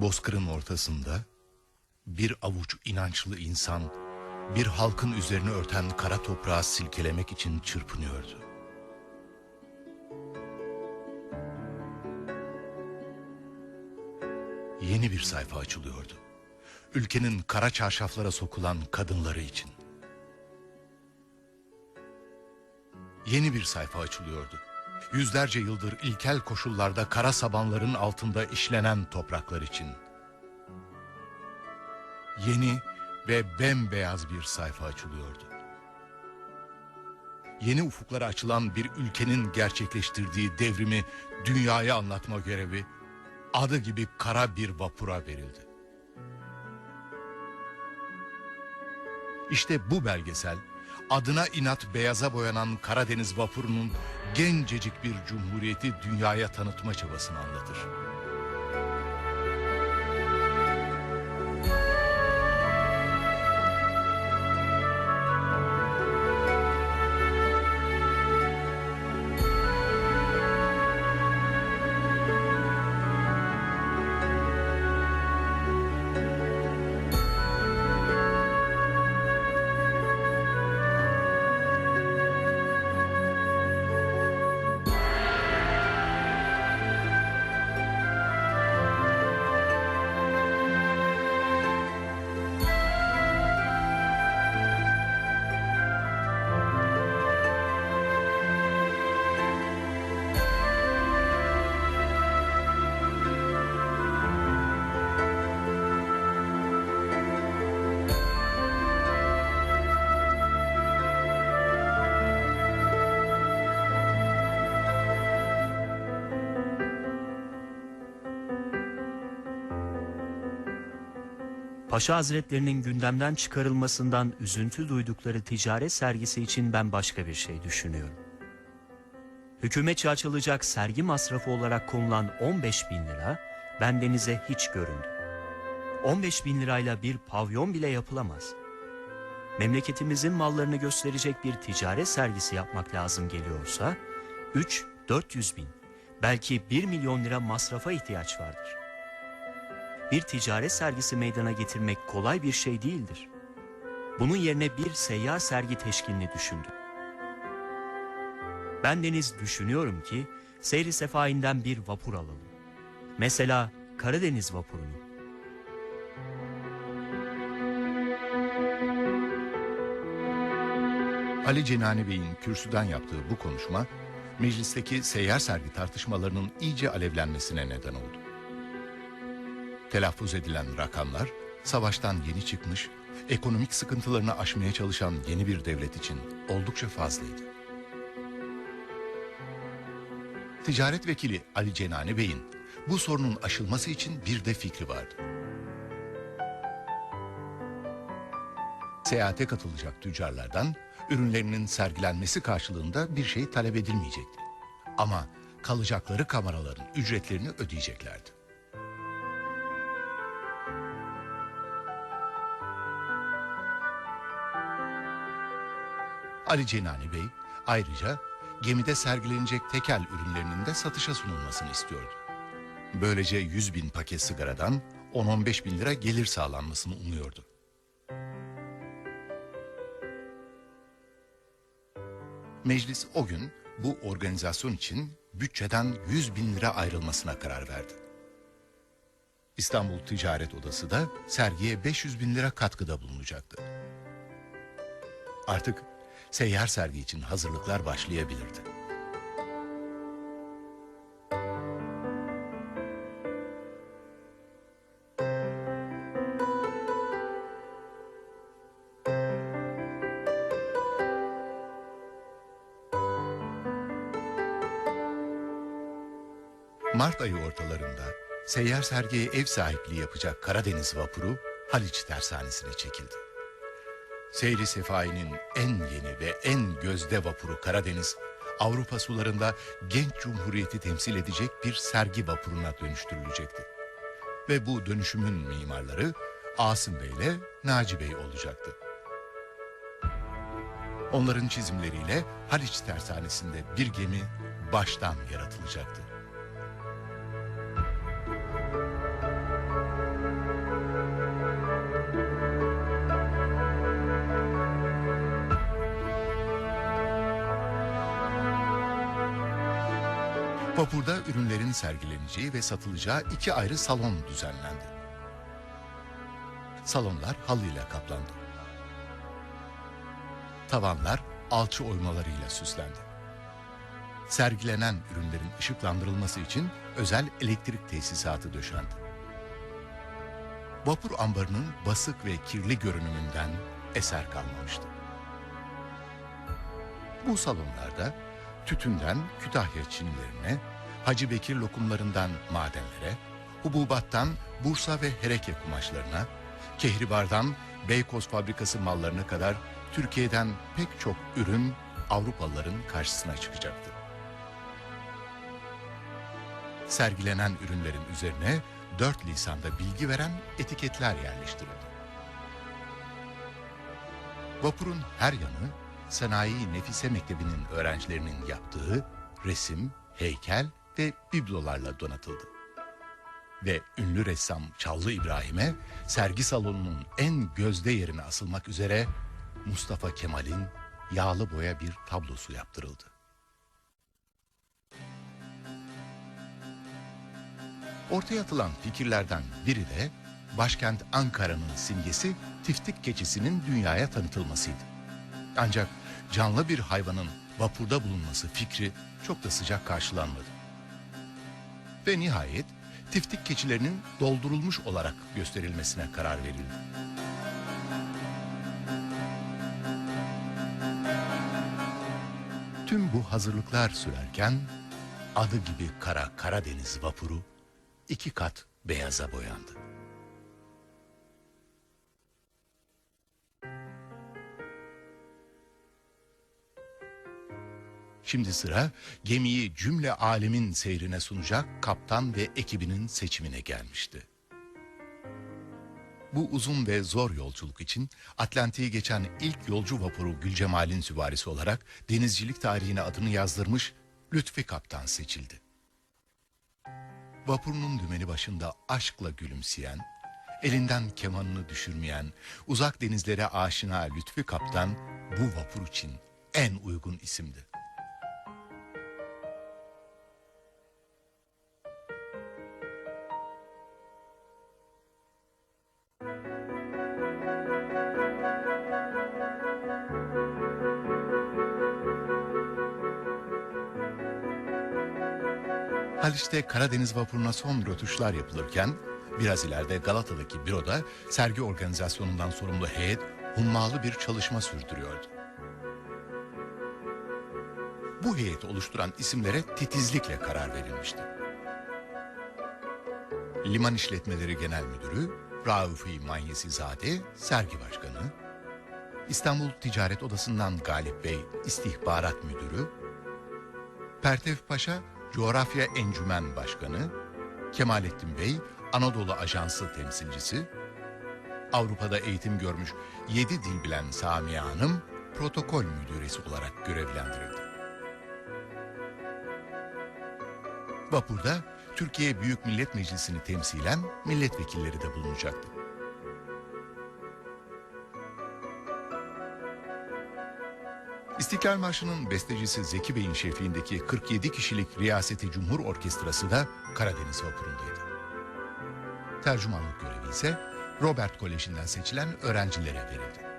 Bozkır'ın ortasında bir avuç inançlı insan bir halkın üzerine örten kara toprağı silkelemek için çırpınıyordu. Yeni bir sayfa açılıyordu. Ülkenin kara çarşaflara sokulan kadınları için. Yeni bir sayfa açılıyordu. Yüzlerce yıldır ilkel koşullarda kara sabanların altında işlenen topraklar için. Yeni ve bembeyaz bir sayfa açılıyordu. Yeni ufuklara açılan bir ülkenin gerçekleştirdiği devrimi dünyaya anlatma görevi adı gibi kara bir vapura verildi. İşte bu belgesel adına inat beyaza boyanan Karadeniz vapurunun gencecik bir cumhuriyeti dünyaya tanıtma çabasını anlatır. Paşa Hazretlerinin gündemden çıkarılmasından üzüntü duydukları ticaret sergisi için ben başka bir şey düşünüyorum. Hükümetçe açılacak sergi masrafı olarak konulan 15 bin lira bendenize hiç göründü. 15 bin lirayla bir pavyon bile yapılamaz. Memleketimizin mallarını gösterecek bir ticaret sergisi yapmak lazım geliyorsa 3-400 bin belki 1 milyon lira masrafa ihtiyaç vardır. Bir ticaret sergisi meydana getirmek kolay bir şey değildir. Bunun yerine bir seyyar sergi teşkilini düşündüm. Ben deniz düşünüyorum ki seyri sefainden bir vapur alalım. Mesela Karadeniz vapurunu. Ali Cenani Bey'in kürsüden yaptığı bu konuşma, meclisteki seyyar sergi tartışmalarının iyice alevlenmesine neden oldu. Telaffuz edilen rakamlar, savaştan yeni çıkmış, ekonomik sıkıntılarını aşmaya çalışan yeni bir devlet için oldukça fazlaydı. Ticaret vekili Ali Cenani Bey'in bu sorunun aşılması için bir de fikri vardı. Seyahate katılacak tüccarlardan ürünlerinin sergilenmesi karşılığında bir şey talep edilmeyecekti. Ama kalacakları kameraların ücretlerini ödeyeceklerdi. Ali Cenani Bey ayrıca gemide sergilenecek tekel ürünlerinin de satışa sunulmasını istiyordu. Böylece 100 bin paket sigaradan 10-15 bin lira gelir sağlanmasını umuyordu. Meclis o gün bu organizasyon için bütçeden 100 bin lira ayrılmasına karar verdi. İstanbul Ticaret Odası da sergiye 500 bin lira katkıda bulunacaktı. Artık seyyar sergi için hazırlıklar başlayabilirdi. Mart ayı ortalarında seyyar sergiye ev sahipliği yapacak Karadeniz vapuru Haliç Tersanesi'ne çekildi. Seyri Sefai'nin en yeni ve en gözde vapuru Karadeniz, Avrupa sularında genç cumhuriyeti temsil edecek bir sergi vapuruna dönüştürülecekti. Ve bu dönüşümün mimarları Asım Bey ile Naci Bey olacaktı. Onların çizimleriyle Haliç Tersanesi'nde bir gemi baştan yaratılacaktı. Vapurda ürünlerin sergileneceği ve satılacağı iki ayrı salon düzenlendi. Salonlar halıyla kaplandı. Tavanlar alçı oymalarıyla süslendi. Sergilenen ürünlerin ışıklandırılması için özel elektrik tesisatı döşendi. Vapur ambarının basık ve kirli görünümünden eser kalmamıştı. Bu salonlarda tütünden Kütahya çinilerine, Hacı Bekir lokumlarından madenlere, hububattan Bursa ve Hereke kumaşlarına, Kehribar'dan Beykoz fabrikası mallarına kadar Türkiye'den pek çok ürün Avrupalıların karşısına çıkacaktı. Sergilenen ürünlerin üzerine dört lisanda bilgi veren etiketler yerleştirildi. Vapurun her yanı Sanayi Nefise Mektebi'nin öğrencilerinin yaptığı resim, heykel ve biblolarla donatıldı. Ve ünlü ressam Çallı İbrahim'e sergi salonunun en gözde yerine asılmak üzere Mustafa Kemal'in yağlı boya bir tablosu yaptırıldı. Ortaya atılan fikirlerden biri de başkent Ankara'nın simgesi tiftik keçisinin dünyaya tanıtılmasıydı. Ancak canlı bir hayvanın vapurda bulunması fikri çok da sıcak karşılanmadı. Ve nihayet tiftik keçilerinin doldurulmuş olarak gösterilmesine karar verildi. Tüm bu hazırlıklar sürerken adı gibi kara Karadeniz vapuru iki kat beyaza boyandı. Şimdi sıra gemiyi cümle alemin seyrine sunacak kaptan ve ekibinin seçimine gelmişti. Bu uzun ve zor yolculuk için Atlantik'i geçen ilk yolcu vapuru Gülcemal'in süvarisi olarak denizcilik tarihine adını yazdırmış Lütfi Kaptan seçildi. Vapurunun dümeni başında aşkla gülümseyen, elinden kemanını düşürmeyen, uzak denizlere aşina Lütfi Kaptan bu vapur için en uygun isimdi. Haliç'te Karadeniz vapuruna son rötuşlar yapılırken biraz ileride Galata'daki büroda sergi organizasyonundan sorumlu heyet hummalı bir çalışma sürdürüyordu. Bu heyeti oluşturan isimlere titizlikle karar verilmişti. Liman İşletmeleri Genel Müdürü Raufi Manyesizade Sergi Başkanı, İstanbul Ticaret Odası'ndan Galip Bey İstihbarat Müdürü, Pertev Paşa Coğrafya Encümen Başkanı, Kemalettin Bey Anadolu Ajansı temsilcisi, Avrupa'da eğitim görmüş 7 dil bilen Samiye Hanım protokol müdüresi olarak görevlendirildi. Vapurda Türkiye Büyük Millet Meclisi'ni temsilen milletvekilleri de bulunacaktı. İstiklal Marşı'nın bestecisi Zeki Bey'in şefliğindeki 47 kişilik Riyaseti Cumhur Orkestrası da Karadeniz Vapuru'ndaydı. Tercümanlık görevi ise Robert Koleji'nden seçilen öğrencilere verildi.